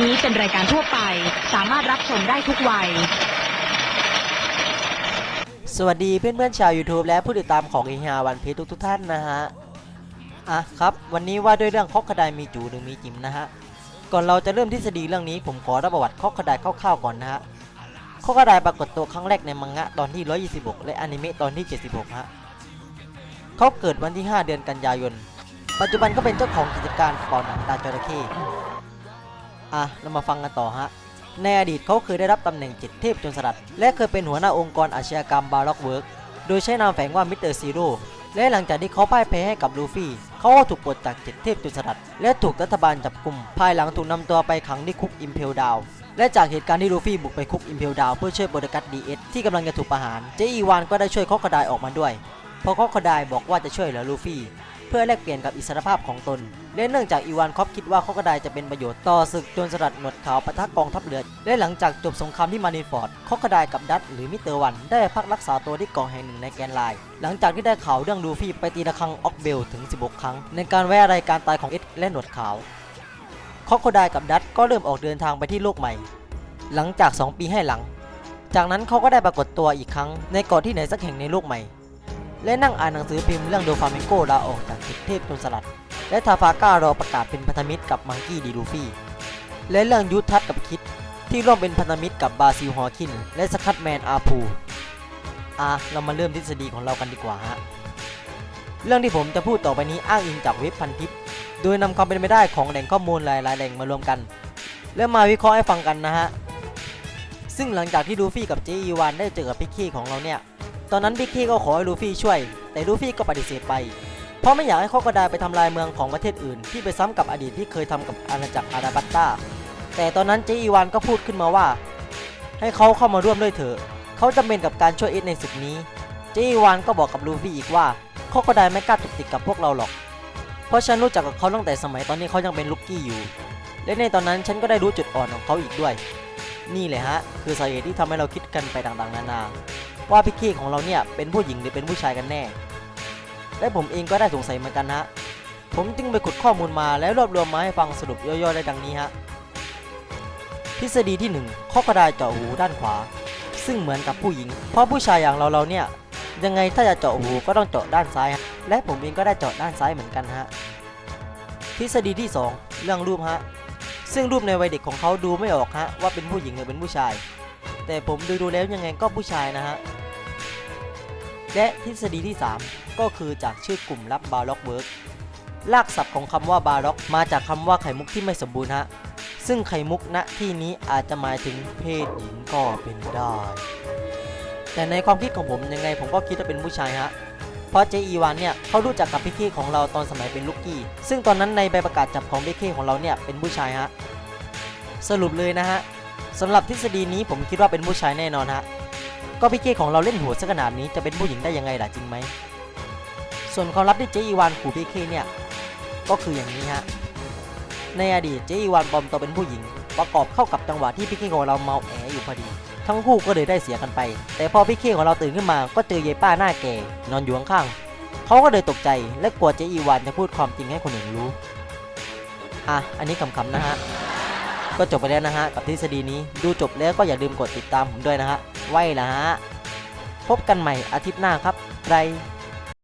นี้เป็นรายการทั่วไป สามารถรับชมได้ทุกวัย สวัสดีเพื่อนๆชาว YouTube และผู้ติดตามของเอฮาวันพีทุกทุกๆท่านนะฮะ อะครับ วันนี้ว่าด้วยเรื่องคอกคดายมีจูหรือมีจิมนะฮะ ก่อนเราจะเริ่มทฤษฎีเรื่องนี้ผมขอรับประวัติคอกคดายคร่าวๆก่อนนะฮะคอกคดายปรากฏตัวครั้งแรกในมังงะตอนที่ 126 และอนิเมะตอนที่ 76 ฮะ เขาเกิดวันที่ 5 เดือนกันยายน ปัจจุบันก็เป็นเจ้าของกิจการปอหนังตาจระเข้ อะเรามาฟังกันต่อฮะ ในอดีตเขาเคยได้รับตำแหน่งจ็ดเทพจนสลัด และเคยเป็นหัวหน้าองค์กรอาชญากรรมบาร็อกเวิร์กโดยใช้นามแฝงว่ามิสเตอร์ซีโร่และหลังจากที่เขาพ่ายแพ้ให้กับลูฟี่เขาก็ถูกปลดจากจ็ดเทพจนสลัด และถูกรัฐบาลจับกลุ่ม ภายหลังถูกนำตัวไปขังที่คุกอิมเพลดาวและจากเหตุการณ์ที่ลูฟี่บุกไปคุกอิมเพลดาวเพื่อช่วยโปรตกัสดีเอสที่กำลังจะถูกประหารเจอีวานก็ได้ช่วยคอกคดายออกมาด้วยเพราะคอกคดายบอกว่าจะช่วยเหลือลูฟี่เพื่อแลกเปลี่ยนกับอิสรภาพของตน และเนื่องจากอีวานคอปคิดว่าข้อกระไดจะเป็นประโยชน์ต่อศึกโจรสลัดหนวดขาวปะทะกองทัพเรือและหลังจากจบสงครามที่มารินฟอร์ดข้อกระไดกับดัตหรือมิเตอร์วัน ได้พักรักษาตัวที่เกองแห่งหนึ่งในแกนไลน์หลังจากที่ได้ข่าวเรื่องลูฟี่ไปตีระฆังออกเบลถึง 16 ครั้ง ในการไว้อะไรการตายของเอ็ดและหนวดขาวข้อกระไดกับดัตก็เริ่มออกเดินทางไปที่โลกใหม่ หลังจาก 2 ปีให้หลัง จากนั้นเขาก็ได้ปรากฏตัวอีกครั้ง ในเกาะที่ไหนสักแห่งในโลกใหม่ และนั่งอ่านหนังสือพิมพ์เรื่องโดฟามิงโกลาออกจากเทพจรสลัด และทาฟาก้ารอประกาศเป็นพันธมิตรกับมังกี้ดีลูฟี่และเรื่องยุทธัศกับคิดที่ร่วมเป็นพันธมิตรกับบาซิลฮอร์คิน และสคัตแมนอาพูอะเรามาเริ่มทฤษฎีของเรากันดีกว่าฮะเรื่องที่ผมจะพูดต่อไปนี้อ้างอิงจากเว็บพันทิป โดยนำความเป็นไปได้ของแหล่งข้อมูลหลาย ๆ แหล่งมารวมกัน แล้วมาวิเคราะห์ให้ฟังกันนะฮะ ซึ่งหลังจากที่ลูฟี่กับเจอีวานได้เจอกับพิกกี้ของเราเนี่ย ตอนนั้นพิกกี้ก็ขอให้ลูฟี่ช่วย แต่ลูฟี่ก็ปฏิเสธไป ราะไม่อยากให้ข้อกระดาไปทำลายเมืองของประเทศอื่น ที่ไปซ้ำกับอดีตที่เคยทำกับอาณาจักรอาราบัตตาแต่ตอนนั้นเจอีวานก็พูดขึ้นมาว่า ให้เขาเข้ามาร่วมด้วยเถอะ เขาจำเป็นกับการช่วยเอ็ดในศึกนี้ เจอีวานก็บอกกับลูฟี่อีกว่าข้อกระดาไม่กล้าตกติดกับพวกเราหรอก เพราะฉันรู้จักกับเขาตั้งแต่สมัยตอนนี้เขายังเป็นลูกกี้อยู่ และในตอนนั้นฉันก็ได้รู้จุดอ่อนของเขาอีกด้วย นี่แหละฮะ คือสาเหตุที่ทำให้เราคิดกันไปต่างๆ นานา ว่าพิกกี้ของเราเนี่ยเป็นผู้หญิงหรือเป็นผู้ชายกันแน่ และผมเองก็ได้สงสัยเหมือนกันฮะ ผมจึงไปขุดข้อมูลมาแล้วรวบรวมมาให้ฟังสรุปย่อยๆได้ดังนี้ฮะ ทฤษฎีที่ 1 ข้อกระดาษเจาะหูด้านขวา ซึ่งเหมือนกับผู้หญิง เพราะผู้ชายอย่างเราเราเนี่ย ยังไงถ้าจะเจาะหูก็ต้องเจาะด้านซ้าย และผมเองก็ได้เจาะด้านซ้ายเหมือนกันฮะ ทฤษฎีที่ 2 เรื่องรูปฮะ ซึ่งรูปในวัยเด็กของเขาดูไม่ออกฮะว่าเป็นผู้หญิงหรือเป็นผู้ชาย แต่ผมดูดูแล้วยังไงก็ผู้ชายนะฮะ และทฤษฎีที่ 3 ก็คือจากชื่อกลุ่มลับบาร็อกเวิร์กลากศัพท์ของคำว่าบาร็อกมาจากคำว่าไข่มุกที่ไม่สมบูรณ์ฮะ ซึ่งไข่มุกณที่นี้อาจจะหมายถึงเพศหญิงก็เป็นได้ แต่ในความคิดของผมยังไงผมก็คิดว่าเป็นผู้ชายฮะ เพราะเจอีวานเนี่ยเขารู้จักกับพิกกี้ของเราตอนสมัยเป็นลูกกี้ ซึ่งตอนนั้นในใบประกาศจับของพิกกี้ของเราเนี่ยเป็นผู้ชายฮะ สรุปเลยนะฮะสำหรับทฤษฎีนี้ผมคิดว่าเป็นผู้ชายแน่นอนฮะ ก็พิกกี้ของเราเล่นหัวซะขนาดนี้จะเป็นผู้หญิงได้ยังไงล่ะจริงไหม ส่วนความลับที่เจอีวานขู่พิกกี้เนี่ย ก็คืออย่างนี้ฮะ ในอดีตเจอีวานปลอมตัวเป็นผู้หญิง ประกอบเข้ากับจังหวะที่พิกกี้ของเราเมาแออยู่พอดี ทั้งคู่ก็เลยได้เสียกันไป แต่พอพิกกี้ของเราตื่นขึ้นมา ก็เจอยายป้าหน้าแก่นอนอยู่ข้างๆเขาก็เลยตกใจและกลัวเจอีวานจะพูดความจริงให้คนอื่นรู้ อะ อันนี้ขำๆนะฮะ ก็จบไปแล้วนะฮะกับทฤษฎีนี้ดูจบแล้วก็อย่าลืมกดติดตามผมด้วยนะฮะไว้ละฮะพบกันใหม่อาทิตย์หน้าครับไร